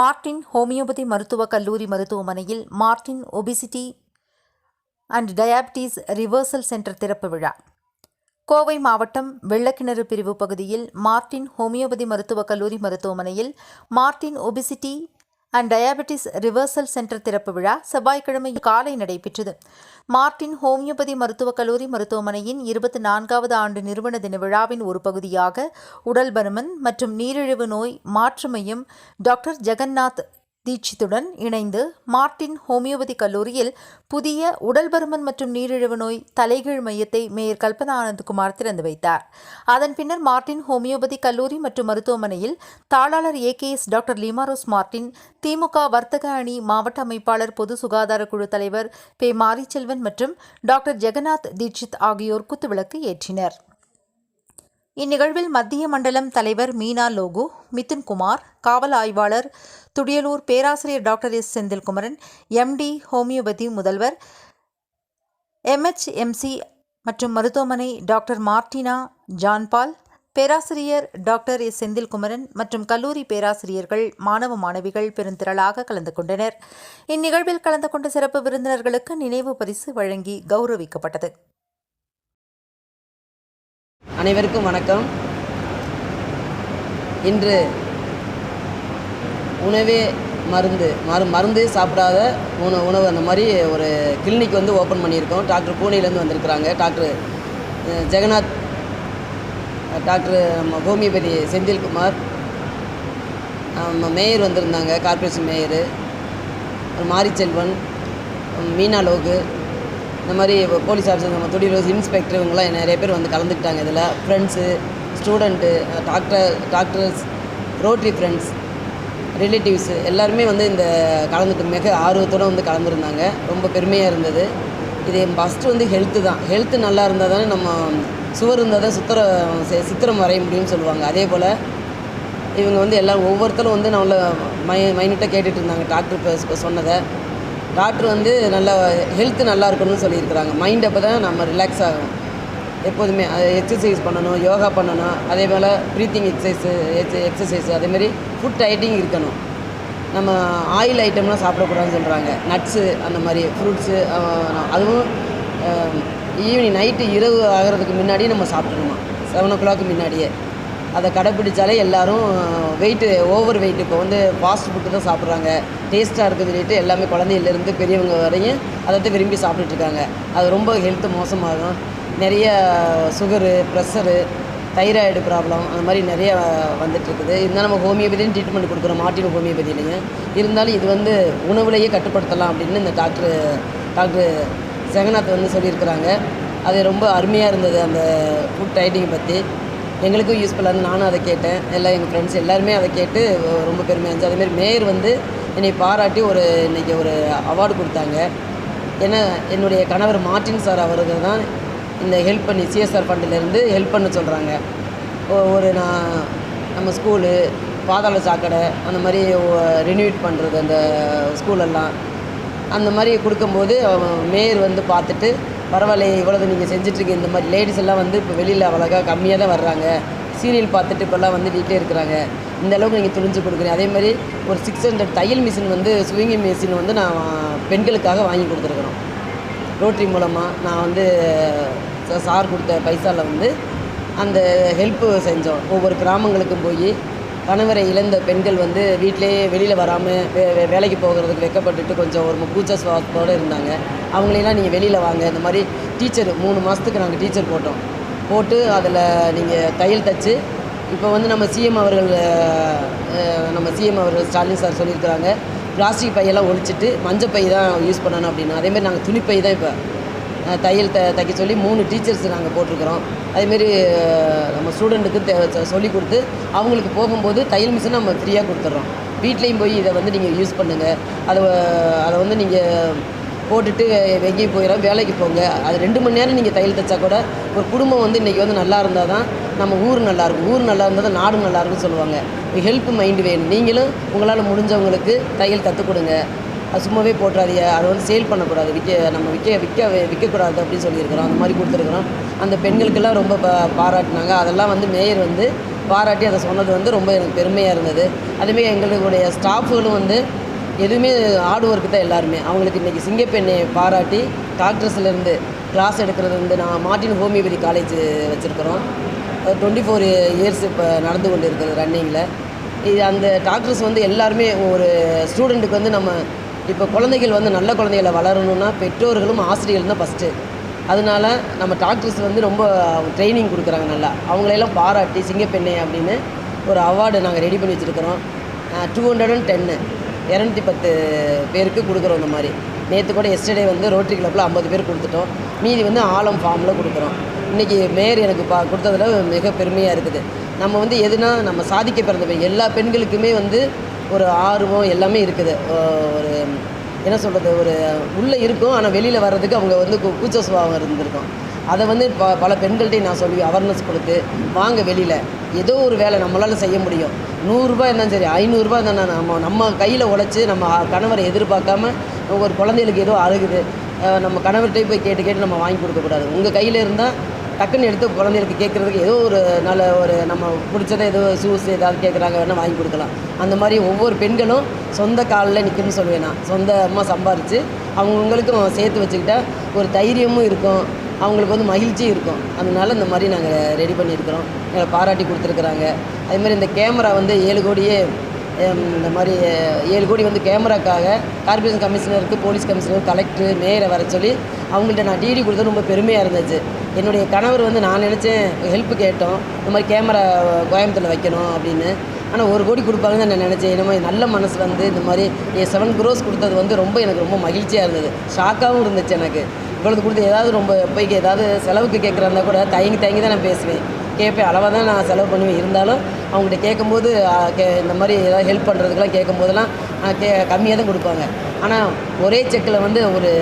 Martin homeopathy மருத்துவக் கல்லூரி மருத்துவமனையில் Martin obesity and diabetes reversal centre திறப்பு விழா. கோவை மாவட்டம் வெள்ளக்கிணறு பிரிவு பகுதியில் மார்டின் ஹோமியோபதி மருத்துவக் கல்லூரி மருத்துவமனையில் Martin obesity and diabetes reversal centre திறப்பு விழா செவ்வாய்க்கிழமை காலை நடைபெற்றது. மார்டின் ஹோமியோபதி மருத்துவக் கல்லூரி மருத்துவமனையின் இருபத்தி நான்காவது ஆண்டு நிறுவன தின விழாவின் ஒரு பகுதியாக உடல் பருமன் மற்றும் நீரிழிவு நோய் மாற்று மையம் டாக்டர் ஜெகநாத் தீட்சித்துடன் இணைந்து மார்டின் ஹோமியோபதி கல்லூரியில் புதிய உடல் பருமன் மற்றும் நீரிழிவு நோய் தலைகீழ் மையத்தை மேயர் கல்பனா ஆனந்த்குமார் திறந்து வைத்தார். அதன் பின்னர் மார்டின் ஹோமியோபதி கல்லூரி மற்றும் மருத்துவமனையில் தாளாளர் AKS doctor Lima Rose Martin DMK வர்த்தக அணி மாவட்ட அமைப்பாளர் பொது சுகாதார குழு தலைவர் பே மாரிச்செல்வன் மற்றும் டாக்டர் ஜெகநாத் தீட்சித் ஆகியோர் குத்துவிளக்கு ஏற்றினர். இந்நிகழ்வில் மத்திய மண்டலம் தலைவர் மீனா லோகு மிதுன் குமார் காவல் ஆய்வாளர் துடியலூர் பேராசிரியர் doctor S Senthilkumaran MD homeopathy முதல்வர் எம்ஹெச்எம்சி மற்றும் மருத்துவமனை டாக்டர் மார்டினா ஜான்பால் பேராசிரியர் டாக்டர் எஸ் செந்தில்குமரன் மற்றும் கல்லூரி பேராசிரியர்கள் மாணவ மாணவிகள் பெருந்திரளாக கலந்து கொண்டனர். இந்நிகழ்வில் கலந்து கொண்ட சிறப்பு விருந்தினர்களுக்கு நினைவு பரிசு வழங்கி கௌரவிக்கப்பட்டது. அனைவருக்கும் வணக்கம். இன்று உணவே மருந்து மரு மருந்தே சாப்பிடாத உணவு உணவு அந்த மாதிரி ஒரு கிளினிக் வந்து ஓப்பன் பண்ணியிருக்கோம். டாக்டர் பூனேலேருந்து வந்திருக்கிறாங்க. டாக்டர் ஜெகநாத் டாக்டர் நம்ம ஹோமியோபதி செந்தில்குமார் நம்ம மேயர் வந்திருந்தாங்க. கார்ப்பரேஷன் மேயரு மாரிச்செல்வன் மீனா லோகு இந்த மாதிரி போலீஸ் ஆஃபீஸர் நம்ம துடிரோஸ் இன்ஸ்பெக்டர் இவங்கெல்லாம் நிறைய பேர் வந்து கலந்துக்கிட்டாங்க இதில். Friends student doctor doctors rotary friends relatives எல்லாருமே வந்து இந்த கலந்துட்டு மிக ஆர்வத்தோடு வந்து கலந்துருந்தாங்க. ரொம்ப பெருமையாக இருந்தது. இது ஃபஸ்ட்டு வந்து ஹெல்த்து தான். ஹெல்த்து நல்லா இருந்தால் தானே நம்ம சுவர் இருந்தால் தான் சுத்திரம் சித்திரம் வரைய முடியும்னு சொல்லுவாங்க. அதே போல் இவங்க வந்து எல்லாம் ஒவ்வொருத்தரும் வந்து நல்ல மை மைனூட்டாக கேட்டுட்டு இருந்தாங்க. டாக்டர் இப்போ சொன்னதை. டாக்டர் வந்து நல்லா ஹெல்த்து நல்லா இருக்கணும்னு சொல்லியிருக்கிறாங்க. மைண்ட் அப்போ தான் நம்ம ரிலாக்ஸ் ஆகும் எப்போதுமே எக்ஸசைஸ் பண்ணணும் யோகா பண்ணணும் அதே போல் ப்ரீத்திங் எக்ஸசைஸு எக்ஸசைஸ் அதேமாரி ஃபுட் டயட்டிங் இருக்கணும். நம்ம ஆயில் ஐட்டம்லாம் சாப்பிடக்கூடாதுன்னு சொல்கிறாங்க நட்ஸு அந்த மாதிரி ஃப்ரூட்ஸு அதுவும் ஈவினிங் நைட்டு இரவு ஆகிறதுக்கு முன்னாடி நம்ம சாப்பிட்ணுமா? செவன் ஓ கிளாக்கு முன்னாடியே. அதை கடைப்பிடிச்சாலே எல்லாரும் வெயிட்டு ஓவர் வெயிட் இப்போ வந்து ஃபாஸ்ட் ஃபுட்டு தான் சாப்பிட்றாங்க. டேஸ்ட்டாக இருக்குது சொல்லிட்டு எல்லாமே குழந்தையிலேருந்து பெரியவங்க வரையும் அதை தான் விரும்பி சாப்பிட்டுட்ருக்காங்க அது ரொம்ப ஹெல்த்து மோசமாகும். நிறைய சுகரு ப்ரெஷரு தைராய்டு ப்ராப்ளம் அந்த மாதிரி நிறைய வந்துட்டுருக்குது இருந்தாலும் நம்ம ஹோமியோபதியும் ட்ரீட்மெண்ட் கொடுக்குறோம். மாட்டின் ஹோமியோபதியிலையும் இருந்தாலும் இது வந்து உணவுலேயே கட்டுப்படுத்தலாம் அப்படின்னு இந்த டாக்டர் டாக்டர் ஜெகநாத் வந்து சொல்லியிருக்கிறாங்க. அது ரொம்ப அருமையாக இருந்தது அந்த ஃபுட் டைட்டிங் பற்றி எங்களுக்கும் யூஸ்ஃபுல்லாக இருந்து நானும் அதை கேட்டேன். எல்லாம் எங்கள் ஃப்ரெண்ட்ஸ் எல்லாருமே அதை கேட்டு ரொம்ப பெருமையாக இருந்துச்சு. அதேமாதிரி மேயர் வந்து என்னை பாராட்டி ஒரு இன்றைக்கி ஒரு அவார்டு கொடுத்தாங்க. ஏன்னா என்னுடைய கணவர் மார்ட்டின் சார் அவருக்கு தான் இந்த ஹெல்ப் பண்ணி சிஎஸ்ஆர் ஃபண்டிலேருந்து ஹெல்ப் பண்ண சொல்கிறாங்க ஒரு நான் நம்ம ஸ்கூலு பாதாள சாக்கடை அந்த மாதிரி ரெனியூட் பண்ணுறது அந்த ஸ்கூலெல்லாம் அந்த மாதிரி கொடுக்கும்போது அவன் மேயர் வந்து பார்த்துட்டு பரவாயில்லையே இவ்வளவு நீங்கள் செஞ்சிட்ருக்கீங்க இந்த மாதிரி லேடிஸ் எல்லாம் வந்து இப்போ வெளியில் அவ்வளோக்கா கம்மியாக தான் வர்றாங்க. சீரியல் பார்த்துட்டு இப்போல்லாம் வந்து வீட்டிலே இருக்கிறாங்க. இந்த அளவுக்கு நீங்கள் துணிஞ்சு கொடுக்குறீங்க. அதே மாதிரி ஒரு சிக்ஸ் ஹண்ட்ரட் தையல் மிஷின் வந்து ஸ்விங்கி மிஷின் வந்து நான் பெண்களுக்காக வாங்கி கொடுத்துருக்குறோம். ரோட்டரி மூலமாக நான் வந்து சார் கொடுத்த பைசாவில் வந்து அந்த ஹெல்ப்பு செஞ்சோம். ஒவ்வொரு கிராமங்களுக்கும் போய் கணவரை இழந்த பெண்கள் வந்து வீட்டிலேயே வெளியில் வராமல் வே வே- வேலைக்கு போகிறதுக்கு வெக்கப்பட்டுட்டு கொஞ்சம் ஒரு கூச்ச சுவாசத்தோடு இருந்தாங்க. அவங்களையெல்லாம் நீங்கள் வெளியில் வாங்க. இந்த மாதிரி டீச்சர் மூணு மாதத்துக்கு நாங்கள் டீச்சர் போட்டோம். போட்டு அதில் நீங்கள் தையல் தச்சு இப்போ வந்து நம்ம சிஎம் அவர்கள் நம்ம சிஎம் அவர்கள் ஸ்டாலின் சார் சொல்லியிருக்கிறாங்க. பிளாஸ்டிக் பையெல்லாம் ஒழிச்சிட்டு மஞ்சள் பை தான் யூஸ் பண்ணணும் அப்படின்னு. அதேமாதிரி நாங்கள் துணிப்பை தான் இப்போ தையல் த தைக்க சொல்லி மூணு டீச்சர்ஸ் நாங்கள் போட்டிருக்கிறோம். அதேமாரி நம்ம ஸ்டூடெண்ட்டுக்கு தே சொல்லி கொடுத்து அவங்களுக்கு போகும்போது தையல் மிஷின் நம்ம ஃப்ரீயாக கொடுத்துட்றோம். வீட்லேயும் போய் இதை வந்து நீங்கள் யூஸ் பண்ணுங்கள் அதை அதை வந்து நீங்கள் போட்டுட்டு எங்கேயும் போயிடும் வேலைக்கு போங்க. அது ரெண்டு மணி நேரம் நீங்கள் தையல் தைச்சா கூட ஒரு குடும்பம் வந்து இன்றைக்கி வந்து நல்லா இருந்தால் தான் நம்ம ஊர் நல்லா இருக்கும். ஊர் நல்லா இருந்தால் தான் நாடும் நல்லா இருக்கும்னு சொல்லுவாங்க. ஹெல்ப் மைண்டு வேணும். நீங்களும் உங்களால் முடிஞ்சவங்களுக்கு தையல் கற்றுக் கொடுங்க. அது சும்மாவே போட்டுறாதீங்க. அதை வந்து சேல் பண்ணக்கூடாது. விற்க நம்ம விற்க விற்க விற்கக்கூடாது அப்படின்னு சொல்லியிருக்கிறோம். அந்த மாதிரி கொடுத்துருக்குறோம். அந்த பெண்களுக்கெல்லாம் ரொம்ப பாராட்டினாங்க. அதெல்லாம் வந்து மேயர் வந்து பாராட்டி அதை சொன்னது வந்து ரொம்ப எனக்கு பெருமையாக இருந்தது. அதுமாரி எங்களுடைய ஸ்டாஃபுகளும் வந்து எதுவுமே ஹார்ட் ஒர்க்கு தான் எல்லாருமே. அவங்களுக்கு இன்றைக்கி சிங்கப்பெண்ணை பாராட்டி டாக்டர்ஸ்லேருந்து கிளாஸ் எடுக்கிறது வந்து நான் மார்ட்டின் ஹோமியோபதி காலேஜ் வச்சுருக்குறோம். டுவெண்ட்டி ஃபோர் இயர்ஸ் இப்போ நடந்து கொண்டு இருக்கிறது ரன்னிங்கில் இது அந்த டாக்டர்ஸ் வந்து எல்லாருமே ஒரு ஸ்டூடெண்ட்டுக்கு வந்து நம்ம இப்போ குழந்தைகள் வந்து நல்ல குழந்தைகளை வளரணும்னா பெற்றோர்களும் ஆசிரியர்களும் தான் ஃபஸ்ட்டு அதனால நம்ம டாக்டர்ஸ் வந்து ரொம்ப ட்ரைனிங் கொடுக்குறாங்க நல்லா. அவங்களையெல்லாம் பாராட்டி சிங்கப்பெண்ணை அப்படின்னு ஒரு அவார்டு நாங்கள் ரெடி பண்ணி வச்சுருக்கிறோம். டூ ஹண்ட்ரட் அண்ட் டென்னு இரநூத்தி பத்து பேருக்கு கொடுக்குறோம் இந்த மாதிரி. நேற்று கூட எஸ்டர்டே வந்து ரோட்டரி கிளப்பில் ஐம்பது பேர் கொடுத்துட்டோம். மீதி வந்து ஆலம் ஃபார்மில் கொடுக்குறோம். இன்றைக்கி மேயர் எனக்கு பா கொடுத்ததுல மிக பெருமையாக இருக்குது. நம்ம வந்து எதுனா நம்ம சாதிக்க பிறந்த எல்லா பெண்களுக்குமே வந்து ஒரு ஆர்வம் எல்லாமே இருக்குது. ஒரு என்ன சொல்கிறது ஒரு உள்ளே இருக்கும் ஆனால் வெளியில் வர்றதுக்கு அவங்க வந்து கூச்ச சுபாவம் இருந்திருக்கும். அதை வந்து ப பல பெண்கள்கிட்டையும் நான் சொல்லி அவேர்னஸ் கொடுத்து வாங்க வெளியில். ஏதோ ஒரு வேலை நம்மளால் செய்ய முடியும். நூறுரூபா இருந்தாலும் சரி ஐநூறுரூபா இருந்தால் நம்ம நம்ம கையில் உழைச்சி நம்ம கணவரை எதிர்பார்க்காம ஒரு குழந்தைகளுக்கு ஏதோ அழுகுது. நம்ம கணவர்கிட்டே போய் கேட்டு கேட்டு நம்ம வாங்கி கொடுக்கக்கூடாது. உங்கள் கையில் இருந்தால் டக்குன்னு எடுத்து குழந்தைகளுக்கு கேட்குறதுக்கு ஏதோ ஒரு நல்ல ஒரு நம்ம பிடிச்சதை ஏதோ ஷூஸ் ஏதாவது கேட்குறாங்க வேணால் வாங்கி கொடுக்கலாம். அந்த மாதிரி ஒவ்வொரு பெண்களும் சொந்த காலில் நிற்கணும்னு சொல்லுவேன் நான். சொந்தமாக சம்பாரித்து அவங்கவுங்களுக்கும் சேர்த்து வச்சுக்கிட்டா ஒரு தைரியமும் இருக்கும். அவங்களுக்கு வந்து மகிழ்ச்சியும் இருக்கும். அதனால இந்த மாதிரி நாங்கள் ரெடி பண்ணியிருக்கிறோம். எங்களை பாராட்டி கொடுத்துருக்குறாங்க. அதே மாதிரி இந்த கேமரா வந்து ஏழு கோடியே இந்த மாதிரி ஏழு கோடி வந்து கேமராக்காக கார்பரேஷன் கமிஷனருக்கு போலீஸ் கமிஷனர் கலெக்டர் மேயரை வர சொல்லி அவங்கள்ட்ட நான் டிடி கொடுத்தது ரொம்ப பெருமையாக இருந்துச்சு. என்னுடைய கணவர் வந்து நான் நினச்சேன் ஹெல்ப் கேட்டோம் இந்த மாதிரி கேமரா கோயம்புத்தூரில் வைக்கணும் அப்படின்னு. ஆனால் ஒரு கோடி கொடுப்பாங்கன்னு தான் நான் நினச்சேன். என்னமோ நல்ல மனசு வந்து இந்த மாதிரி செவன் க்ரோஸ் கொடுத்தது வந்து ரொம்ப எனக்கு ரொம்ப மகிழ்ச்சியாக இருந்தது. ஷாக்காகவும் இருந்துச்சு எனக்கு. இவ்வளவு கொடுத்து ஏதாவது ரொம்ப போய் ஏதாவது செலவுக்கு கேட்குறாருந்தா கூட தயங்கி தயங்கி தான் நான் பேசுவேன். கேட்பேன். அளவாக தான் நான் செலவு பண்ணுவேன். இருந்தாலும் அவங்ககிட்ட கேட்கும்போது கே இந்த மாதிரி ஏதாவது ஹெல்ப் பண்ணுறதுக்கெலாம் கேட்கும்போதெல்லாம் போதெல்லாம் கே கம்மியாக தான் கொடுப்பாங்க. ஆனால் ஒரே செக்கில் வந்து ஒரு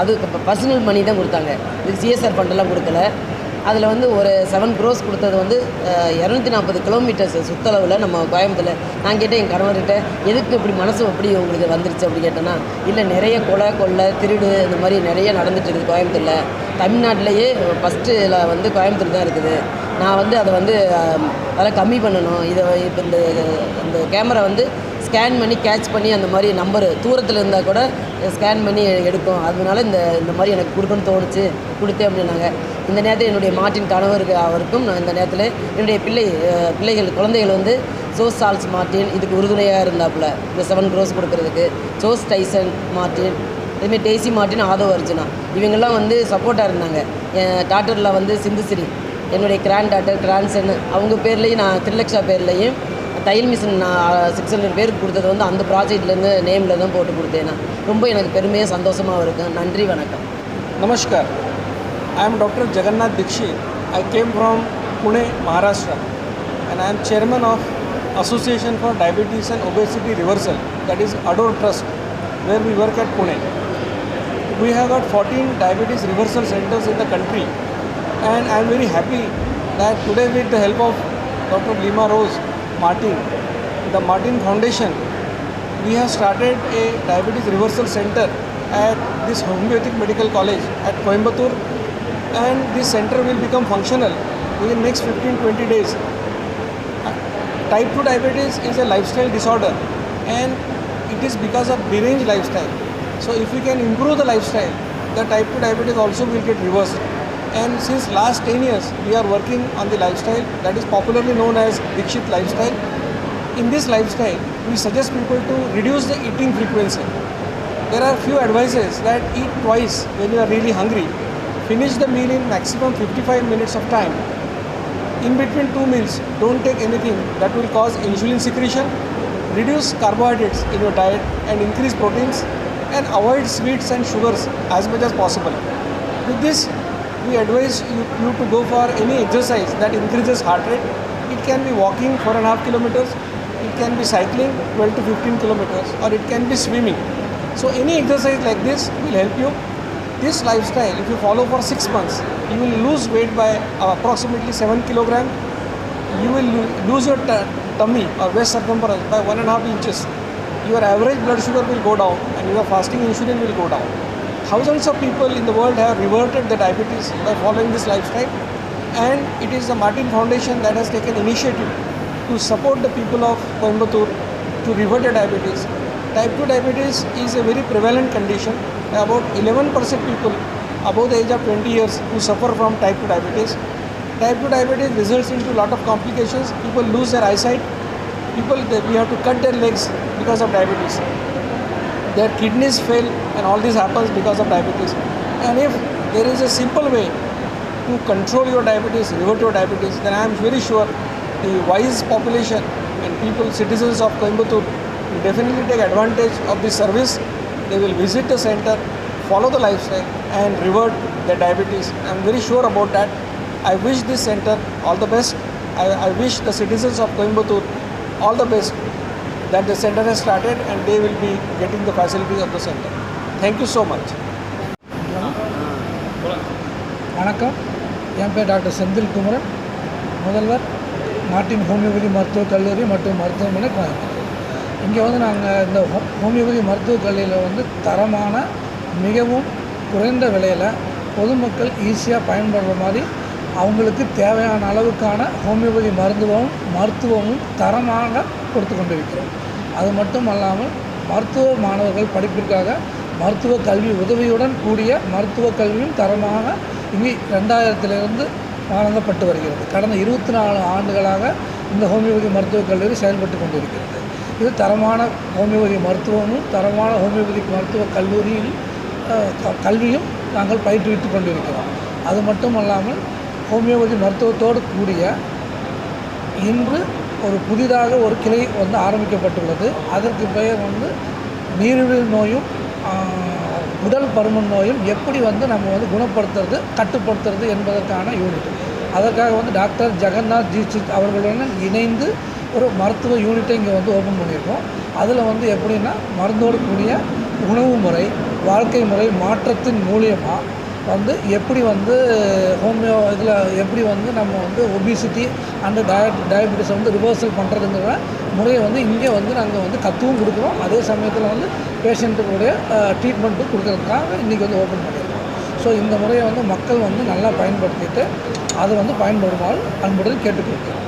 அது பர்சனல் மணி தான் கொடுத்தாங்க. இது சிஎஸ்ஆர் ஃபண்டெல்லாம் கொடுக்கல. அதில் வந்து ஒரு செவன் க்ரோஸ் கொடுத்தது வந்து இரநூத்தி நாற்பது கிலோமீட்டர்ஸ் சுற்றளவில் நம்ம கோயம்புத்தூரில். நான் கேட்டேன் என் கணவர்கிட்ட எதுக்கு இப்படி மனசு எப்படி உங்களுக்கு வந்துருச்சு? அப்படி கேட்டேன்னா இல்லை நிறைய கொலை கொள்ளை திருடு இந்த மாதிரி நிறைய நடந்துட்டு இருக்குது கோயம்புத்தூரில். தமிழ்நாட்டிலேயே இதில் வந்து கோயம்புத்தூர் தான் இருக்குது. நான் வந்து அதை வந்து அதெல்லாம் கம்மி பண்ணணும். இதை இப்போ இந்த இந்த கேமரா வந்து ஸ்கேன் பண்ணி கேட்ச் பண்ணி அந்த மாதிரி நம்பரு தூரத்தில் இருந்தால் கூட ஸ்கேன் பண்ணி எடுக்கும். அதனால இந்த இந்த மாதிரி எனக்கு கொடுக்கணும்னு தோணுச்சு. கொடுத்தேன் அப்படின்னாங்க. இந்த நேரத்தில் என்னுடைய மார்ட்டின் கணவருக்கு அவருக்கும் நான் இந்த நேரத்தில் என்னுடைய பிள்ளை பிள்ளைகள் குழந்தைகள் வந்து சோஸ் சால்ஸ் மார்ட்டின் இதுக்கு உறுதுணையாக இருந்தாப்புல. இந்த செவன் க்ரோஸ் கொடுக்கறதுக்கு. சோஸ் டைசன் மார்ட்டின் இதுமாரி டேசி மார்ட்டின் ஆதவ அர்ஜுனா. இவங்கெல்லாம் வந்து சப்போர்ட்டாக இருந்தாங்க. என் டாட்டரில் வந்து சிந்துசிரி என்னுடைய கிராண்ட் டாட்டர் கிராண்ட்சன் அவங்க பேர்லேயும் நான் திரிலக்ஷா பேர்லேயும் தையல் மிஷின் நான் சிக்ஸ் ஹண்ட்ரட் பேருக்கு கொடுத்தது வந்து அந்த ப்ராஜெக்ட்லேருந்து நேமில் தான் போட்டு கொடுத்தேன் நான். ரொம்ப எனக்கு பெருமையாக சந்தோஷமாக இருக்கும். நன்றி வணக்கம். நமஸ்கார். I am doctor Jagannath Dikshit. I came from Pune Maharashtra and I am chairman of association for Diabetes and obesity reversal that is Ador trust where we work at Pune We have got 14 diabetes reversal centers in the country, and I am very happy that today, with the help of Dr. Lima Rose Martin, the Martin Foundation, we have started a diabetes reversal center at this homeopathic medical college at Coimbatore and this center will become functional within next 15-20 days. Type 2 diabetes is a lifestyle disorder and it is because of deranged lifestyle. So if we can improve the lifestyle, the type 2 diabetes also will get reversed. And since last 10 years, we are working on the lifestyle that is popularly known as Dikshit lifestyle. In this lifestyle, we suggest people to reduce the eating frequency. There are few advices that eat twice when you are really hungry. Finish the meal in maximum 55 minutes of time. In between two meals, don't take anything that will cause insulin secretion. Reduce carbohydrates in your diet and increase proteins and avoid sweets and sugars as much as possible. With this, we advise you, you to go for any exercise that increases heart rate. It can be walking four and a half kilometers, it can be cycling 12 to 15 kilometers, or it can be swimming. So, any exercise like this will help you. This lifestyle, if you follow for six months, you will lose weight by approximately 7 kilogram. You will lo- lose your tummy or waist circumference by one and a half inches. Your average blood sugar will go down and your fasting insulin will go down. Thousands of people in the world have reverted the diabetes by following this lifestyle. and it is the Martin Foundation that has taken initiative to support the people of Coimbatore to revert their diabetes. Type 2 diabetes is a very prevalent condition. About 11% people above the age of 20 years who suffer from type 2 diabetes. Type 2 diabetes results into a lot of complications. People lose their eyesight. People, they, we have to cut their legs because of diabetes. Their kidneys fail and all this happens because of diabetes. And if there is a simple way to control your diabetes, revert your diabetes, then I am very sure the wise population and people, citizens of Coimbatore will definitely take advantage of this service. They will visit the center, follow the lifestyle and revert their diabetes. I am very sure about that. I wish this center all the best. I, I wish the citizens of Coimbatore all the best that the center has started and they will be getting the facilities of the center. Thank you so much. வணக்கம் என் பேர் doctor Senthil Kumaran முதல்வர் நாட்டின் homeopathy மருத்துவக் கல்லூரி மற்றும் மருத்துவமனை கோயம்புத்தூர் இங்கே வந்து நாங்கள் இந்த ஹோ- ஹோமியோபதி மருத்துவக் கல்லூரியில் வந்து தரமான மிகவும் குறைந்த விலையில் பொதுமக்கள் ஈஸியாக பயன்படுற மாதிரி அவங்களுக்கு தேவையான அளவுக்கான ஹோமியோபதி மருந்துவமும் மருத்துவமும் தரமாக கொடுத்து கொண்டிருக்கிறோம் அது மட்டும் அல்லாமல் மருத்துவ மாணவர்கள் படிப்பிற்காக மருத்துவ கல்வி உதவியுடன் கூடிய மருத்துவ கல்வியும் தரமாக இங்கே ரெண்டாயிரத்திலிருந்து வழங்கப்பட்டு வருகிறது. கடந்த இருபத்தி நாலு ஆண்டுகளாக இந்த ஹோமியோபதி மருத்துவக் கல்லூரி செயல்பட்டு கொண்டிருக்கிறது. இது தரமான ஹோமியோபதி மருத்துவமும் தரமான ஹோமியோபதி மருத்துவக் கல்லூரியில் க- கல்வியும் நாங்கள் பயிற்றுவித்து கொண்டிருக்கிறோம். அது மட்டும் அல்லாமல் ஹோமியோபதி மருத்துவத்தோடு கூடிய இன்று ஒரு புதிதாக ஒரு கிளை வந்து ஆரம்பிக்கப்பட்டுள்ளது. அதற்கு பெயர் வந்து நீரிழிவு நோயும் உடல் பருமன் நோயும் எப்படி வந்து நம்ம வந்து குணப்படுத்துறது கட்டுப்படுத்துறது என்பதற்கான யூனிட் அதற்காக வந்து டாக்டர் ஜெகநாத் தீட்சித் அவர்களுடன் இணைந்து ஒரு மருத்துவ யூனிட்டை இங்கே வந்து ஓப்பன் பண்ணியிருக்கோம். அதில் வந்து எப்படின்னா மருந்தோடு கூடிய உணவு முறை வாழ்க்கை முறை மாற்றத்தின் மூலியமாக வந்து எப்படி வந்து ஹோமியோ இதில் எப்படி வந்து நம்ம வந்து ஒபிசிட்டி அண்டு டயட் டயபெட்டிஸை வந்து ரிவர்சல் பண்ணுறதுங்கிற முறையை வந்து இங்கே வந்து நாங்கள் வந்து கற்றுவும் கொடுக்குறோம். அதே சமயத்தில் வந்து பேஷண்ட்டுடைய ட்ரீட்மெண்ட்டும் கொடுக்கறதுக்காக இன்றைக்கி வந்து ஓப்பன் பண்ணியிருக்கோம். ஸோ இந்த முறையை வந்து மக்கள் வந்து நல்லா பயன்படுத்திட்டு அதை வந்து பயன்படுமாறு அன்புடன் கேட்டுக்கொள்கிறோம்